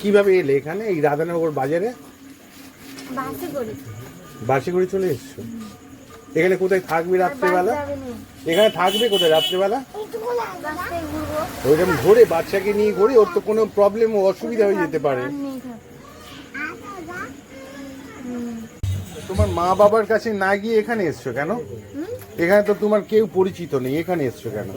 কীভাবে এলে এখানে? এই রাধানগর বাজারে? বাসে করে চলে এসছো? এখানে কোথায় থাকবে রাত্রেবেলা? এখানে থাকবে কোথায় রাত্রেবেলা? ওইরকম ঘুরে বাচ্চাকে নিয়ে ঘুরে ওর তো কোনো প্রবলেম অসুবিধা হয়ে যেতে পারে। তোমার মা বাবার কাছে না গিয়ে এখানে এসছো কেন? এখানে তো তোমার কেউ পরিচিত নেই এখানে এসছো কেন?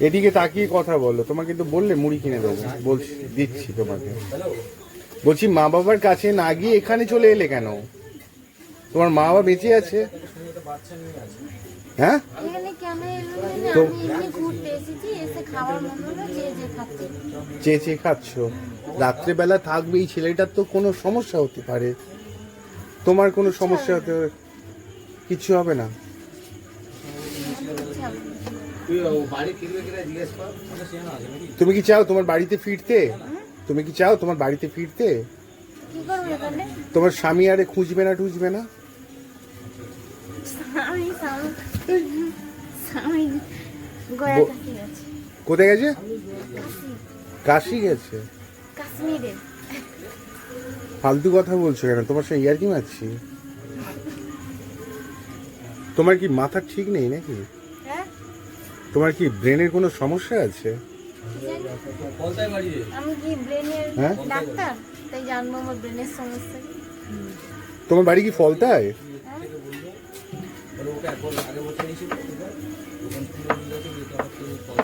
এদিকে তাকিয়ে কথা বলো। তোমাকে তো বললে মুড়ি কিনে দেবো। বলছি দিচ্ছি তোমাকে। বলছি মা বাবার কাছে না গিয়ে এখানে চলে এলে কেন? তোমার মা বাবা বেঁচে আছে? হ্যাঁ? তো- চেয়ে চেয়ে খাচ্ছ। রাত্রেবেলা থাকবে এই ছেলেটার তো কোনো সমস্যা হতে পারে। তোমার কোনো সমস্যা হতে কিছু হবে না। তুমি কি চাও তোমার বাড়িতে ফিরতে? তুমি কি চাও তোমার বাড়িতে ফিরতে? কি করব এখানে তোমার স্বামী আরে খুঁজবে না টুজবে না? কোথায় গেছে? কাশি। গেছে? ফালতু কথা বলছো কেন? তোমার সঙ্গে ইয়ার কি মারছি। তোমার কি মাথা ঠিক নেই নাকি? তোমার কি ব্রেনের কোনো সমস্যা আছে আমি কি ব্রেনের হ্যাঁ? ডাক্তার তাই জানব আমার ব্রেনের সমস্যা তোমার বাড়ি কি ফলতায়?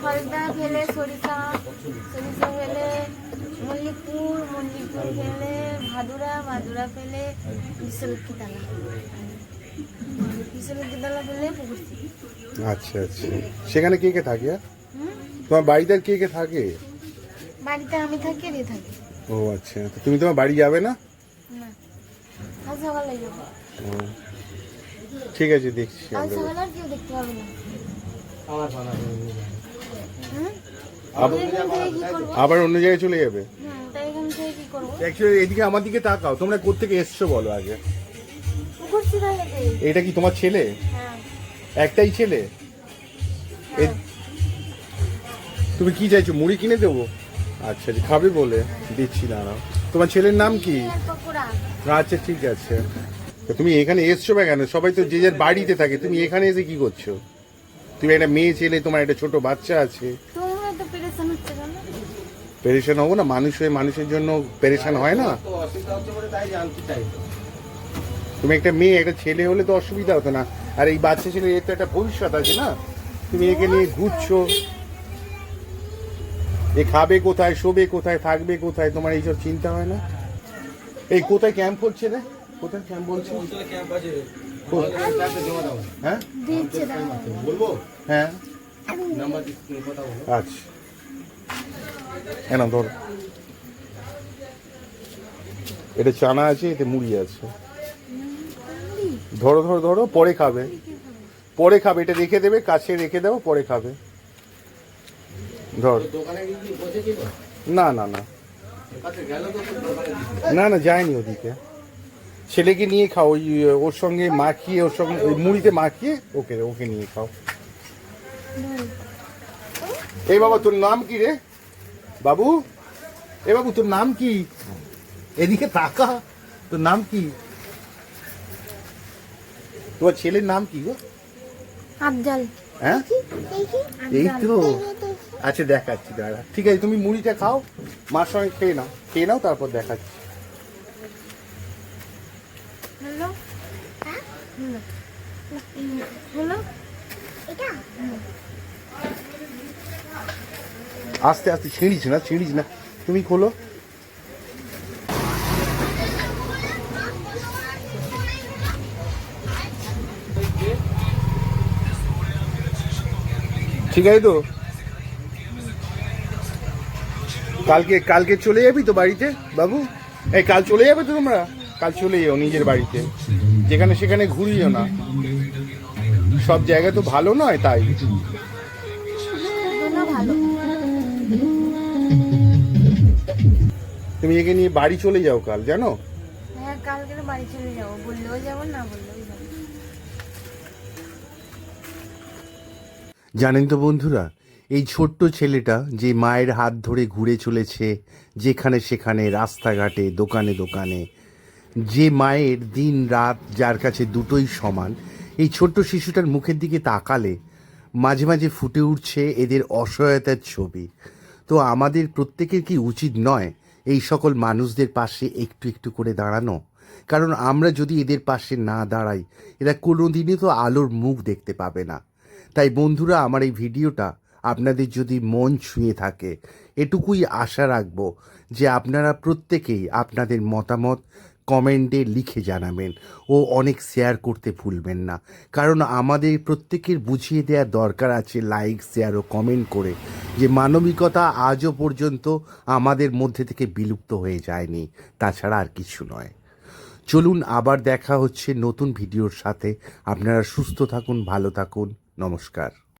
ফলদা ফেলে সরিষা সরিষা ফেলে মল্লিকপুর মল্লিকপুর ফেলে ভাদুরা ভাদুরা ফেলে বিশ্বলক্ষ্মী আচ্ছা আচ্ছা। সেখানে কে কে থাকে? তোমার বাড়িতে আর কে কে থাকে? বাড়িতে আমি থাকি রে থাকি। ও আচ্ছা। তো তুমি তোমার বাড়ি যাবে না? না। আজ সকালে যাব। ঠিক আছে দেখছি আবার অন্য জায়গায় চলে যাবে? এদিকে আমার দিকে তাকাও। তোমরা কোত্থেকে এসছো বলো আগে। এটা কি তোমার ছেলে? হ্যাঁ। একটাই ছেলে? হ্যাঁ। তুমি কি চাইছো মুড়ি কিনে দেবো? আচ্ছা আচ্ছা খাবে বলে। দিচ্ছি দাঁড়াও। তোমার ছেলের নাম কি? আচ্ছা ঠিক আছে। তো তুমি এখানে এসছো বা কেন? সবাই তো যে যার বাড়িতে থাকে তুমি এখানে এসে কি করছ? তুমি একটা মেয়ে ছেলে তোমার একটা ছোট বাচ্চা আছে। পেরেশান হচ্ছে পেরেশান হব না? মানুষ হয়ে মানুষের জন্য পেরেশান হয় না? তুমি একটা মেয়ে, একটা ছেলে হলে তো অসুবিধা হতো না। আর এই বাচ্চা ছেলে, এর তো একটা ভবিষ্যৎ আছে না? তুমি একে নিয়ে ঘুরছো। এ খাবে কোথায়, শোবে কোথায়, থাকবে কোথায়, তোমার এইসব চিন্তা হয় না? এই কোথায় ক্যাম্প হচ্ছে রে? কোথায় ক্যাম্প বলছে? হ্যাঁ? হ্যাঁ। আচ্ছা। এটা চানা আছে, এতে মুড়ি আছে। ধরো ধরো ধরো, পরে খাবে। পরে খাবে, এটা রেখে দেবে, কাছে রেখে দেবো পরে খাবে। ধর। না না না। না না, যায়নি ওদিকে। ছেলেকে নিয়ে খাও, ওই, ওর সঙ্গে মাখিয়ে, ওর সঙ্গে, ওই মুড়িতে মাখিয়ে, ওকে ওকে নিয়ে খাও। এই বাবা, তোর নাম কি রে? বাবু? এ বাবু, তোর নাম কি? এদিকে তাকা। তোর নাম কি? তোমার ছেলের নাম কি গো? আফজাল। হ্যাঁ? এই তো। আচ্ছা দেখাচ্ছি দাঁড়া। ঠিক আছে তুমি মুড়িটা খাও মার সঙ্গে খেয়ে নাও। খেয়ে নাও তারপর দেখাচ্ছি। হ্যালো? আস্তে আস্তে ছিঁড়িস না ছিঁড়িস না। তুমি খোলো। ঠিক আছে তো? কালকে কালকে চলে যাবি তো বাড়িতে, বাবু? এই, কাল চলে যাবে তো তোমরা? কাল চলে যাও নিজের বাড়িতে। যেখানে সেখানে ঘুরিও না। সব জায়গা তো ভালো নয় তাই। তুমি একে নিয়ে বাড়ি চলে যাও কাল, জানো? হ্যাঁ কালকে বাড়ি চলে যাব। বললেও যাব না, বললেও জানেন তো বন্ধুরা, এই ছোট্ট ছেলেটা যে মায়ের হাত ধরে ঘুরে চলেছে, যেখানে সেখানে, রাস্তাঘাটে, দোকানে দোকানে, যে মায়ের দিন রাত যার কাছে দুটোই সমান, এই ছোট্ট শিশুটার মুখের দিকে তাকালে মাঝে মাঝে ফুটে উঠছে এদের অসহায়তার ছবি। তো আমাদের প্রত্যেকের কি উচিত নয় এই সকল মানুষদের পাশে একটু একটু করে দাঁড়ানো? কারণ আমরা যদি এদের পাশে না দাঁড়াই, এরা কোনোদিনই তো আলোর মুখ দেখতে পাবে না। তাই বন্ধুরা, আমার এই ভিডিওটা আপনাদের যদি মন ছুঁয়ে থাকে, এটুকুই আশা রাখব যে আপনারা প্রত্যেকেই আপনাদের মতামত কমেন্টে লিখে জানাবেন ও অনেক শেয়ার করতে ভুলবেন না। কারণ আমাদের প্রত্যেকের বুঝিয়ে দেওয়ার দরকার আছে লাইক, শেয়ার ও কমেন্ট করে যে মানবিকতা আজও পর্যন্ত আমাদের মধ্যে থেকে বিলুপ্ত হয়ে যায়নি, তাছাড়া আর কিছু নয়। চলুন আবার দেখা হচ্ছে নতুন ভিডিওর সাথে। আপনারা সুস্থ থাকুন, ভালো থাকুন। নমস্কার